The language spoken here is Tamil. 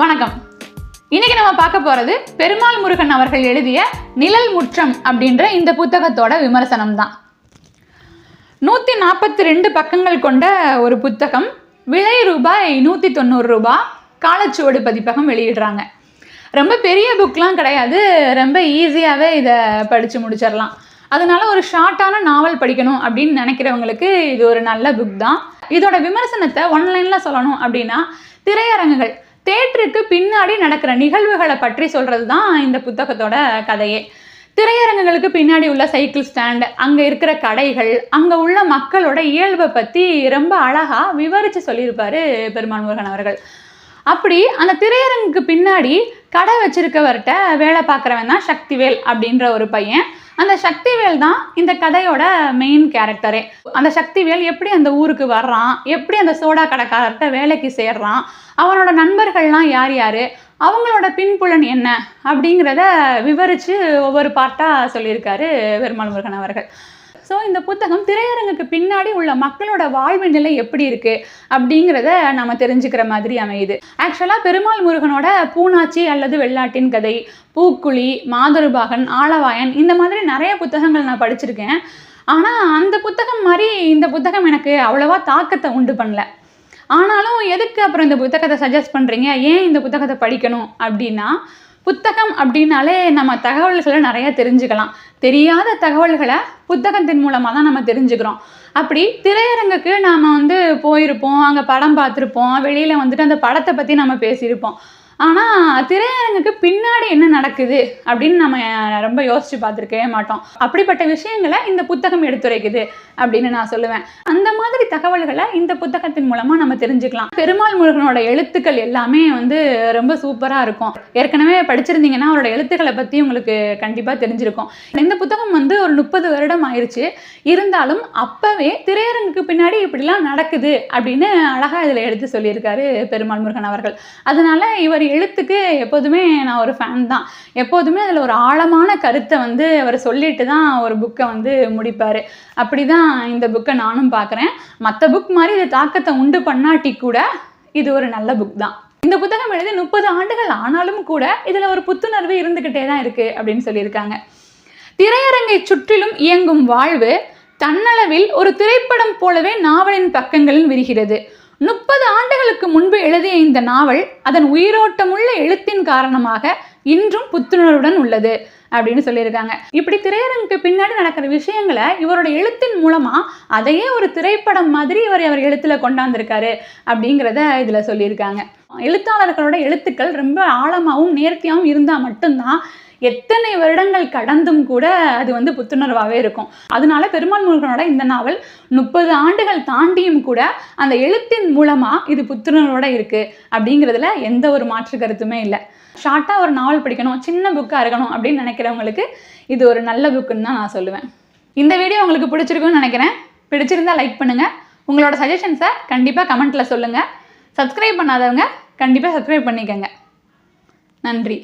வணக்கம். இன்னைக்கு நம்ம பார்க்க போறது பெருமாள் முருகன் அவர்கள் எழுதிய நிழல் முற்றம் அப்படின்ற இந்த புத்தகத்தோட விமர்சனம் தான் நூற்றி நாற்பத்தி ரெண்டு பக்கங்கள் கொண்ட ஒரு புத்தகம் விலை ரூபாய் நூற்றி தொண்ணூறு ரூபாய் காலச்சுவடு பதிப்பகம் வெளியிடுறாங்க. ரொம்ப பெரிய புக்லாம் கிடையாது. ரொம்ப ஈஸியாகவே இதை படித்து முடிச்சிடலாம். அதனால ஒரு ஷார்ட்டான நாவல் படிக்கணும் அப்படின்னு நினைக்கிறவங்களுக்கு இது ஒரு நல்ல புக் தான். இதோட விமர்சனத்தை ஒன்லைனில் சொல்லணும் அப்படின்னா திரையரங்குகள் தேட்டருக்கு பின்னாடி நடக்கிற நிகழ்வுகளை பற்றி சொல்கிறது தான் இந்த புத்தகத்தோட கதையே. திரையரங்குகளுக்கு பின்னாடி உள்ள சைக்கிள் ஸ்டாண்ட் அங்கே இருக்கிற கடைகள் அங்கே உள்ள மக்களோட இயல்பை பற்றி ரொம்ப அழகாக விவரித்து சொல்லியிருப்பார் பெருமான் முருகன் அவர்கள். அப்படி அந்த திரையரங்குக்கு பின்னாடி கடை வச்சிருக்கவர்கிட்ட வேலை பார்க்குறவன் தான் சக்திவேல் அப்படின்ற ஒரு பையன். அந்த சக்திவேல் தான் இந்த கதையோட மெயின் கேரக்டரே அந்த சக்திவேல் எப்படி அந்த ஊருக்கு வர்றான்? எப்படி அந்த சோடா கடைக்காரர்கிட்ட வேலைக்கு சேர்றான்? அவனோட நண்பர்கள்லாம் யார் யார்? அவங்களோட பின்புலன் என்ன? அப்படிங்கிறத விவரித்து ஒவ்வொரு பார்ட்டாக சொல்லியிருக்காரு பெருமாள் முருகன் அவர்கள். ஸோ இந்த புத்தகம் திரையரங்குக்கு பின்னாடி உள்ள மக்களோட வாழ்வு நிலை எப்படி இருக்குது அப்படிங்கிறத நம்ம தெரிஞ்சுக்கிற மாதிரி அமையுது. ஆக்சுவலாக பெருமாள் முருகனோட பூனாச்சி அல்லது வெள்ளாட்டின் கதை பூக்குழி மாதுருபாகன் ஆளவாயன் இந்த மாதிரி நிறைய புத்தகங்கள் நான் படிச்சிருக்கேன். ஆனால் அந்த புத்தகம் மாதிரி இந்த புத்தகம் எனக்கு அவ்வளோவா தாக்கத்தை உண்டு பண்ணல. ஆனாலும் எதுக்கு அப்புறம் இந்த புத்தகத்தை சஜஸ்ட் பண்ணுறீங்க ஏன் இந்த புத்தகத்தை படிக்கணும் அப்படின்னா புத்தகம் அப்படின்னாலே நம்ம தகவல்களை நிறைய தெரிஞ்சுக்கலாம். தெரியாத தகவல்களை புத்தகத்தின் மூலமாக தான் நம்ம தெரிஞ்சுக்கிறோம். அப்படி திரையரங்குக்கு நாம் வந்து போயிருப்போம் அங்கே படம் பார்த்துருப்போம் வெளியில் வந்துட்டு அந்த படத்தை பற்றி நம்ம பேசியிருப்போம். ஆனால் திரையரங்குக்கு பின்னாடி என்ன நடக்குது அப்படின்னு நம்ம ரொம்ப யோசித்து பார்த்துருக்கவே மாட்டோம். அப்படிப்பட்ட விஷயங்களை இந்த புத்தகம் எடுத்துரைக்குது அப்படின்னு நான் சொல்லுவேன். அந்த மாதிரி தகவல்களை இந்த புத்தகத்தின் மூலமாக நம்ம தெரிஞ்சுக்கலாம். பெருமாள் முருகனோட எழுத்துக்கள் எல்லாமே வந்து ரொம்ப சூப்பராக இருக்கும். ஏற்கனவே படிச்சிருந்தீங்கன்னா அவரோட எழுத்துக்களை பற்றி உங்களுக்கு கண்டிப்பாக தெரிஞ்சிருக்கும். இந்த புத்தகம் வந்து ஒரு முப்பது வருடம் ஆயிடுச்சு இருந்தாலும் அப்போவே திரையரங்குக்கு பின்னாடி இப்படிலாம் நடக்குது அப்படின்னு அழகாக இதில் எடுத்து சொல்லியிருக்காரு பெருமாள் முருகன் அவர்கள். அதனால் இவர் எழுத்துக்கு எப்போதுமே நான் ஒரு ஃபேன் தான். எப்போதுமே அதில் ஒரு ஆழமான கருத்தை வந்து அவர் சொல்லிட்டு தான் ஒரு புக்கை வந்து முடிப்பார். அப்படி தான் இந்த புக்கை நானும் பார்க்குறேன் மற்ற புக் மாதிரி இது தாக்கத்தை உண்டு பண்ணாட்டி கூட இது ஒரு நல்ல புக் தான். இந்த புத்தகம் எழுதி முப்பது ஆண்டுகள் ஆனாலும் கூட இதில் ஒரு புத்துணர்வு இருந்துக்கிட்டே தான் இருக்குது அப்படின்னு சொல்லியிருக்காங்க. திரையரங்கை சுற்றிலும் இயங்கும் வாழ்வு தன்னளவில் ஒரு திரைப்படம் போலவே நாவலின் பக்கங்களில் விரிகிறது. முப்பது ஆண்டுகளுக்கு முன்பு எழுதிய இந்த நாவல் அதன் உயிரோட்டமுள்ள எழுத்தின் காரணமாக இன்றும் புத்துணர்வுடன் உள்ளது அப்படின்னு சொல்லியிருக்காங்க. இப்படி திரையரங்குக்கு பின்னாடி நடக்கிற விஷயங்களை இவரோட எழுத்தின் மூலமா அதையே ஒரு திரைப்படம் மாதிரி இவர் அவர் எழுத்துல கொண்டாந்துருக்காரு அப்படிங்கிறத இதுல சொல்லியிருக்காங்க. எழுத்தாளர்களோட எழுத்துக்கள் ரொம்ப ஆழமாகவும் நேர்த்தியாகவும் இருந்தால் மட்டும்தான் எத்தனை வருடங்கள் கடந்தும் கூட அது வந்து புத்துணர்வாகவே இருக்கும். அதனால பெருமாள் முருகனோட இந்த நாவல் முப்பது ஆண்டுகள் தாண்டியும் கூட அந்த எழுத்தின் மூலமாக இது புத்துணர்வோட இருக்குது அப்படிங்கிறதுல எந்த ஒரு மாற்று கருத்துமே இல்லை. ஷார்ட்டாக ஒரு நாவல் படிக்கணும் சின்ன புக்காக இருக்கணும் அப்படின்னு நினைக்கிறவங்களுக்கு இது ஒரு நல்ல புக்குன்னு தான் நான் சொல்லுவேன். இந்த வீடியோ உங்களுக்கு பிடிச்சிருக்குன்னு நினைக்கிறேன். பிடிச்சிருந்தா லைக் பண்ணுங்கள் உங்களோட சஜஷன்ஸை கண்டிப்பாக கமெண்ட்டில் சொல்லுங்கள் சப்ஸ்கிரைப் பண்ணாதவங்க கண்டிப்பாக சப்ஸ்கிரைப் பண்ணிக்கோங்க. நன்றி.